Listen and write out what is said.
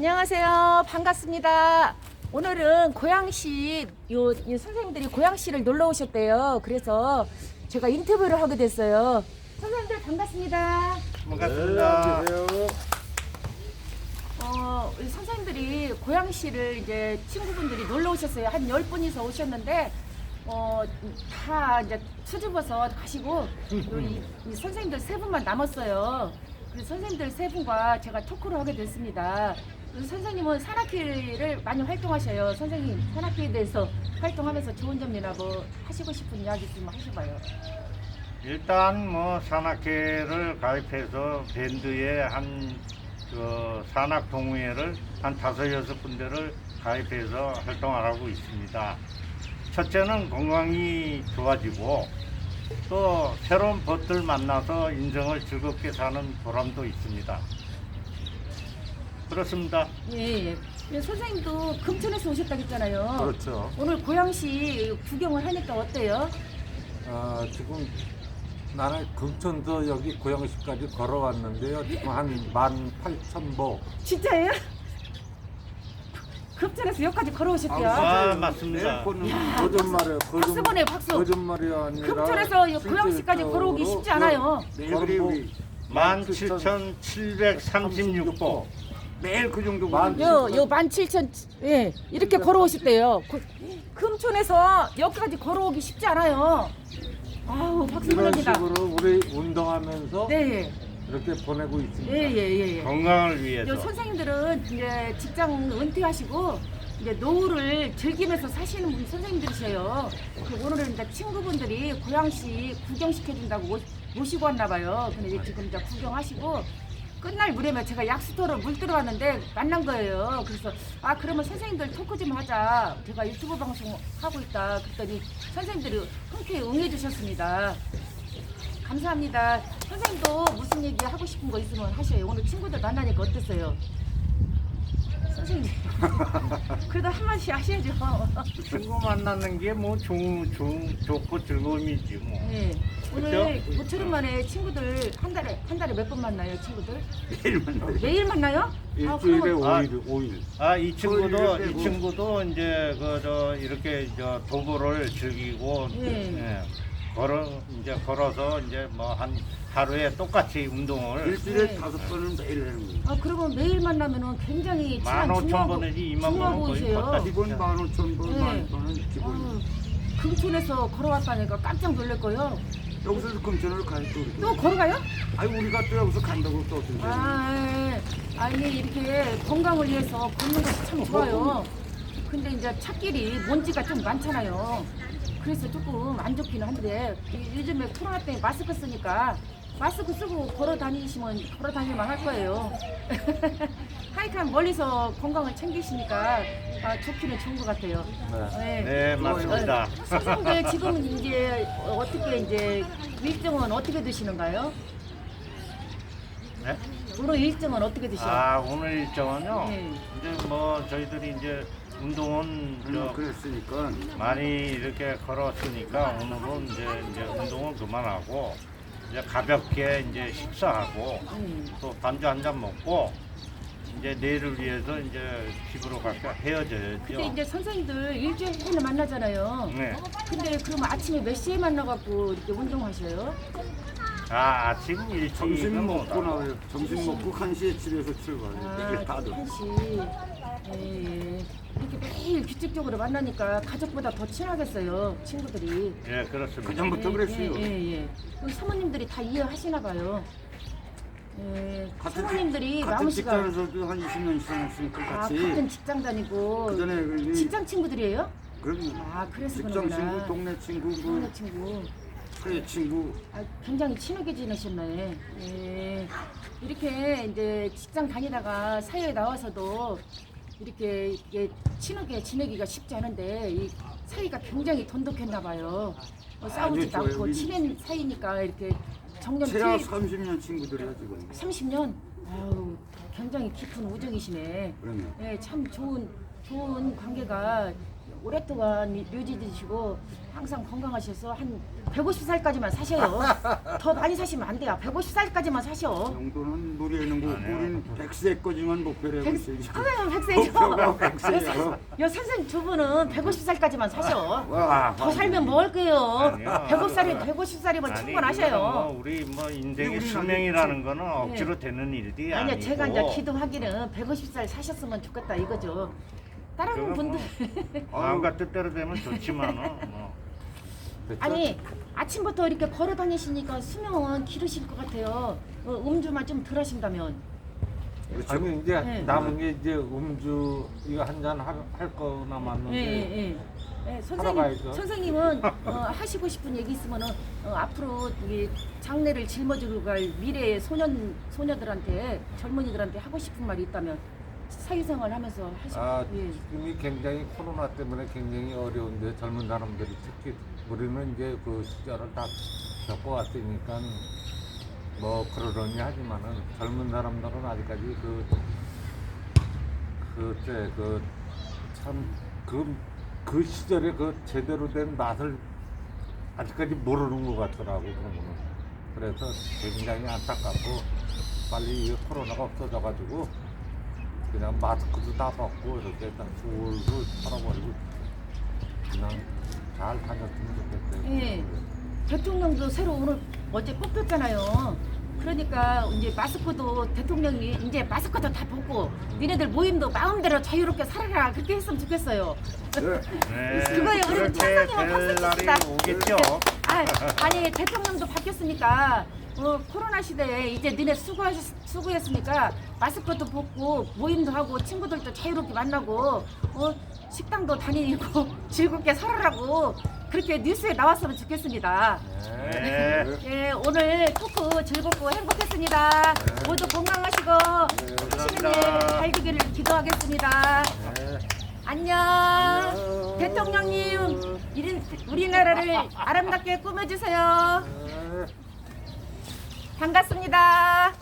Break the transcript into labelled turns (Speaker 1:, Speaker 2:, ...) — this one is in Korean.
Speaker 1: 안녕하세요. 반갑습니다. 오늘은 고양시 요, 이 선생님들이 고양시를 놀러 오셨대요. 그래서 제가 인터뷰를 하게 됐어요. 선생님들 반갑습니다.
Speaker 2: 반갑습니다.
Speaker 1: 어, 우리 선생님들이 고양시를 이제 친구분들이 놀러 오셨어요. 한 열분이서 오셨는데 어, 다 이제 수줍어서 가시고 이, 이 선생님들 세 분만 남았어요. 그래서 선생님들 세 분과 제가 토크를 하게 됐습니다. 선생님은 산악회를 많이 활동하셔요. 선생님 산악회에 대해서 활동하면서 좋은 점이나 뭐 하시고 싶은 이야기 있으면 하셔봐요.
Speaker 2: 일단 뭐 산악회를 가입해서 밴드에 한그 산악 동호회를 한 다섯 여섯 군데를 가입해서 활동을 하고 있습니다. 첫째는 건강이 좋아지고 또 새로운 벗들 만나서 인생을 즐겁게 사는 보람도 있습니다. 그렇습니다.
Speaker 1: 예, 예. 예, 선생님도 금천에서 오셨다고 했잖아요.
Speaker 3: 그렇죠.
Speaker 1: 오늘 고양시 구경을 하니까 어때요?
Speaker 3: 아, 지금 나는 금천도 여기 고양시까지 걸어왔는데요. 지금 한 18,000보.
Speaker 1: 진짜예요? 금천에서 여기까지 걸어오셨대요.
Speaker 2: 아, 맞습니다.
Speaker 3: 거짓말이에요.
Speaker 1: 박수 보내, 박수.
Speaker 3: 거짓말이 아니라.
Speaker 1: 금천에서 이 고양시까지 걸어오기 쉽지 않아요.
Speaker 3: 전부
Speaker 2: 17,736보.
Speaker 4: 매일 그 정도
Speaker 3: 만-
Speaker 1: 요, 요 17,000, 예, 이렇게 걸어오셨대요. 고- 금천에서 여기까지 걸어오기 쉽지 않아요. 아우, 박수
Speaker 3: 이런
Speaker 1: 보냅니다.
Speaker 3: 식으로 우리 운동하면서
Speaker 1: 네,
Speaker 3: 이렇게 보내고 있습니다.
Speaker 1: 예, 예, 예, 예.
Speaker 2: 건강을 위해서.
Speaker 1: 요 선생님들은 이제 직장 은퇴하시고 이제 노후를 즐기면서 사시는 분 선생님들이세요. 그 오늘은 이제 친구분들이 고양시 구경시켜준다고 모- 모시고 왔나 봐요. 근데 이제 지금 이제 구경하시고 끝날 무렵에 제가 약수터로 물 들어왔는데 만난 거예요. 그래서 아 그러면 선생님들 토크 좀 하자. 제가 유튜브 방송 하고 있다. 그랬더니 선생님들이 흔쾌히 응해 주셨습니다. 감사합니다. 선생님도 무슨 얘기 하고 싶은 거 있으면 하셔요. 오늘 친구들 만나니까 어땠어요? 그래도 한마디 하셔야죠.
Speaker 2: 친구 만나는 게뭐 좋고 즐거움이지 뭐.
Speaker 1: 네. 오늘
Speaker 2: 그쵸?
Speaker 1: 모처럼 만에 친구들 한 달에 한 달에 몇 번 만나요, 친구들?
Speaker 4: 매일 만나요.
Speaker 1: 매일 만나요? 아,
Speaker 3: 일주일에
Speaker 1: 그러면-
Speaker 2: 아.
Speaker 3: 5일, 5일.
Speaker 2: 아, 이 친구도
Speaker 4: 토요일에
Speaker 2: 이
Speaker 4: 빼고.
Speaker 2: 친구도 이제 그 저 이렇게 저 도보를 즐기고
Speaker 1: 네.
Speaker 2: 예, 걸어 이제 걸어서 이제 뭐 한 하루에 똑같이 운동을
Speaker 4: 일주일에
Speaker 1: 네.
Speaker 4: 다섯 번은 매일 하는 거예요.
Speaker 1: 아, 그러면 매일 만나면은 굉장히 친한
Speaker 2: 만 오천
Speaker 1: 중요하고
Speaker 2: 번이지 이만
Speaker 1: 중요하
Speaker 2: 번은 거의
Speaker 1: 보이세요.
Speaker 2: 걷다
Speaker 4: 기본 만 오천 번,
Speaker 1: 네.
Speaker 4: 만 번은 기본.
Speaker 1: 아유, 금촌에서 걸어왔다니까 깜짝 놀랐고요.
Speaker 4: 여기서 금천으로 가요 또. 이렇게.
Speaker 1: 또 걸어가요?
Speaker 4: 아니 우리가 또 여기서 간다고 또 어떻게?
Speaker 1: 아, 예. 아니 이렇게 건강을 위해서 걷는 것이 참 좋아요. 근데 이제 찾길이 먼지가 좀 많잖아요. 그래서 조금 안 좋기는 한데 이- 요즘에 코로나 때문에 마스크 쓰니까 마스크 쓰고 걸어 다니시면 걸어 다닐만 할 거예요. 하여간 멀리서 건강을 챙기시니까 아, 좋기는 좋은 것 같아요. 네.
Speaker 2: 네, 맞습니다.
Speaker 1: 어, 선생님들 지금은 이제 어떻게 이제 일정은 어떻게 드시는가요?
Speaker 2: 네?
Speaker 1: 오늘 일정은 어떻게 드셔요?
Speaker 2: 아, 오늘 일정은요.
Speaker 1: 네.
Speaker 2: 이제 뭐 저희들이 이제 운동은 뭐저
Speaker 4: 그랬으니까
Speaker 2: 많이 이렇게 걸었으니까 오늘은 이제 이제 운동은 그만하고 이제 가볍게 이제 식사하고
Speaker 1: 음.
Speaker 2: 또 반주 한 잔 먹고 이제 내일을 위해서 이제 집으로 갈까 헤어져야죠.
Speaker 1: 근데 이제 선생님들 일주일에 만나잖아요.
Speaker 2: 네.
Speaker 1: 근데 그러면 아침에 몇 시에 만나갖고 이렇게 운동하셔요?
Speaker 2: 아 아침 일찍
Speaker 4: 점심 먹고 나와요. 점심 먹고 한 시에 집에서 출발해요.
Speaker 1: 아,
Speaker 4: 이게 다들.
Speaker 1: 한 시. 예, 예. 이렇게 매일 규칙적으로 만나니까 가족보다 더 친하겠어요, 친구들이.
Speaker 2: 예 그렇습니다.
Speaker 4: 그전부터
Speaker 1: 예,
Speaker 4: 그랬어요.
Speaker 1: 예, 예, 예. 우리 사모님들이 다 이해하시나 봐요. 예, 사모님들이
Speaker 4: 같은
Speaker 1: 마음 씨가
Speaker 4: 직장에서도 한 20년 지났으니까
Speaker 1: 아,
Speaker 4: 같이.
Speaker 1: 같은 직장 다니고
Speaker 4: 그전에 그
Speaker 1: 직장 친구들이에요?
Speaker 4: 그럼
Speaker 1: 아, 그래서
Speaker 4: 직장
Speaker 1: 그런구나.
Speaker 4: 친구, 동네 친구,
Speaker 1: 동네
Speaker 4: 그
Speaker 1: 친구.
Speaker 4: 사회 친구.
Speaker 1: 아, 굉장히 친하게 지내셨네. 예. 이렇게 이제 직장 다니다가 사회에 나와서도 이렇게 이게 친하게 지내기가 쉽지 않은데 이 사이가 굉장히 돈독했나 봐요. 어, 싸우지도
Speaker 4: 좋아요.
Speaker 1: 않고 친한 사이니까 이렇게 정년
Speaker 4: 최하
Speaker 1: 퇴
Speaker 4: 30년 친구들이야 지금.
Speaker 1: 30년. 아우, 굉장히 깊은 우정이시네.
Speaker 4: 그러면.
Speaker 1: 예, 참 좋은 좋은 관계가 오랫동안 묘지드시고 항상 건강하셔서 한 150살까지만 사셔요. 더 많이 사시면 안 돼요. 150살까지만 사셔.
Speaker 4: 정도는 무리하는 거고
Speaker 2: 아니요.
Speaker 4: 우리는 100세까지만 목표를 하고
Speaker 1: 백,
Speaker 4: 있어요.
Speaker 1: 그러면 백세죠.
Speaker 4: 목표가 백세예요.
Speaker 1: 여 선생님 두 분은 150살까지만 사셔.
Speaker 4: 와,
Speaker 1: 더 살면 뭘 거예요?
Speaker 2: 아니요.
Speaker 1: 150살이 150살이면
Speaker 2: 아니,
Speaker 1: 충분하셔요.
Speaker 2: 뭐 우리 뭐 인생의
Speaker 4: 우리는
Speaker 2: 수명이라는 거는 억지로 되는 일이
Speaker 1: 아니요,
Speaker 2: 아니고
Speaker 1: 제가 이제 기도하기는 150살 사셨으면 좋겠다 이거죠. 다른 분들
Speaker 2: 뭐 마음과 뜻대로 되면 좋지만은 뭐
Speaker 3: 됐죠?
Speaker 1: 아니 아침부터 이렇게 걸어 다니시니까 수명은 길으실 것 같아요. 어, 음주만 좀 덜 하신다면.
Speaker 3: 아니 이제
Speaker 1: 네.
Speaker 3: 남은 게 이제 음주 이거 한 잔 할거
Speaker 1: 예,
Speaker 3: 남았는데
Speaker 1: 예, 예. 예, 선생님,
Speaker 3: 살아가야죠.
Speaker 1: 선생님은 어, 하시고 싶은 얘기 있으면은 어, 앞으로 이 장래를 짊어지고 갈 미래의 소년 소녀들한테 젊은이들한테 하고 싶은 말이 있다면 사회생활 하면서 하시.
Speaker 3: 아,
Speaker 1: 예.
Speaker 3: 지금이 굉장히 코로나 때문에 굉장히 어려운데 젊은 사람들이 특히 우리는 이제 그 시절을 다 겪어왔으니까 뭐 그러려니 하지만은 젊은 사람들은 아직까지 그 그때 그 참 그 그 시절에 그 제대로 된 맛을 아직까지 모르는 것 같더라고 그러면은 그래서 굉장히 안타깝고 빨리 이 코로나가 없어져가지고 그냥 마스크도 다 벗고 이렇게 딱 술도 털어버리고 그냥 잘 다녔으면 좋겠어요.
Speaker 1: 예. 대통령도 새로 오늘 어제 뽑혔잖아요. 그러니까 이제 마스크도 대통령이 이제 마스크도 다 벗고 니네들 모임도 마음대로 자유롭게 살아라 그렇게 했으면 좋겠어요.
Speaker 2: 네,
Speaker 1: 그거에 우리 찬성이면
Speaker 2: 될
Speaker 1: 박수 칩시다.
Speaker 2: 오겠죠.
Speaker 1: 아, 아니 대통령도 바뀌었으니까 어, 코로나 시대에 이제 니네 수고하 수고했으니까 마스크도 벗고 모임도 하고 친구들도 자유롭게 만나고 어, 식당도 다니고 즐겁게 살아라고 그렇게 뉴스에 나왔으면 좋겠습니다.
Speaker 2: 네.
Speaker 1: 예, 오늘 토크 즐겁고 행복했습니다. 모두 건강하시고 하시는 일 잘 되기를 기도하겠습니다.
Speaker 3: 네.
Speaker 1: 안녕. 대통령님, 이른- 우리나라를 아름답게 꾸며주세요. 반갑습니다.